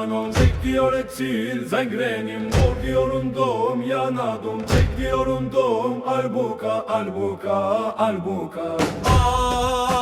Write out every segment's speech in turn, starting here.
Zanon çek diyor etsin zengrenim Mor diyorum doğum yanadım Çek diyorum doğum albuka albuka albuka. Ay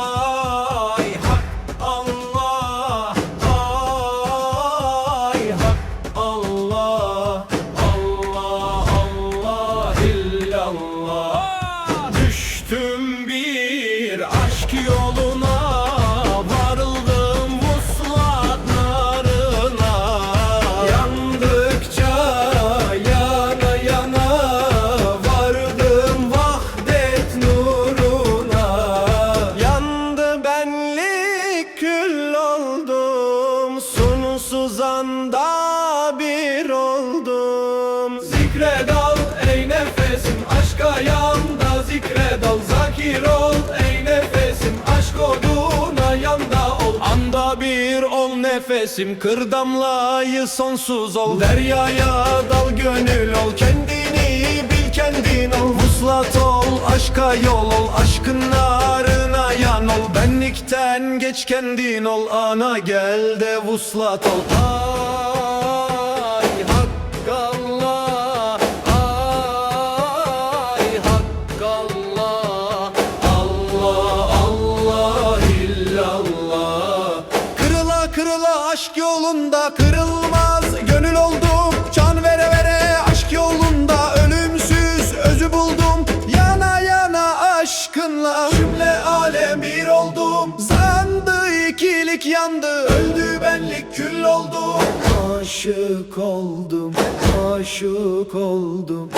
oldum Zikredal ey nefesim aşka yanda Zikredal zakir ol ey nefesim Aşk oduna yanda ol. Anda bir ol nefesim Kır damlayı sonsuz ol. Deryaya dal gönül ol Kendini bil kendin ol. Vuslat ol aşka yol ol Aşkın narına yan ol. Benlikten geç kendin ol. Ana gel de vuslat ol. Ay Allah Allah Allah illallah. Kırıla kırıla aşk yolunda kırılmaz. Gönül oldum Can vere aşk yolunda. Ölümsüz özü buldum Yana yana aşkınla. Cümle alem oldum Zandı ikilik yandı. Öldü benlik kül oldum Aşık oldum, aşık oldum,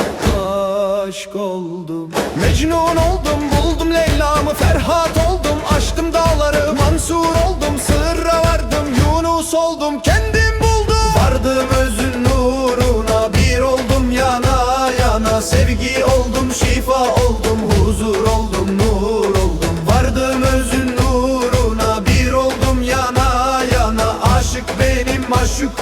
aşk oldum. Mecnun oldum, buldum Leyla'mı Ferhat oldum, aştım dağları Mansur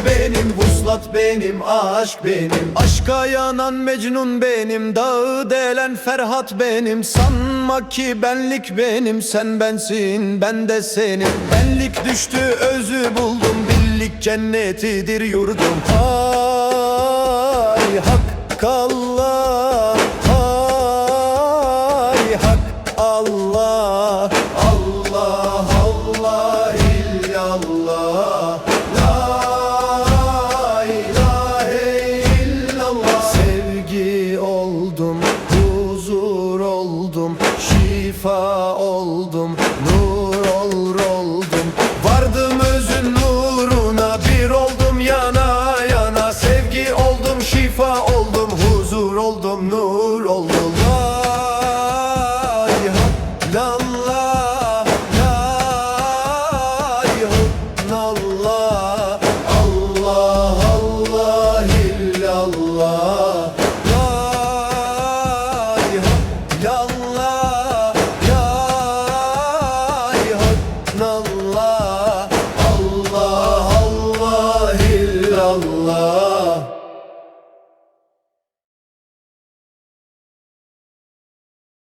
benim, vuslat benim, aşk benim Aşka yanan Mecnun benim, dağı delen Ferhat benim. Sanma ki benlik benim, sen bensin, ben de senim Benlik düştü, özü buldum, billik cennetidir yurdum. Ay hak Allah, ay hak Allah Allah Allah illallah oldum, şifa oldum, nur olur oldum Vardım özün nuruna bir oldum yana yana. Sevgi oldum, şifa oldum, huzur oldum, nur oldum Allah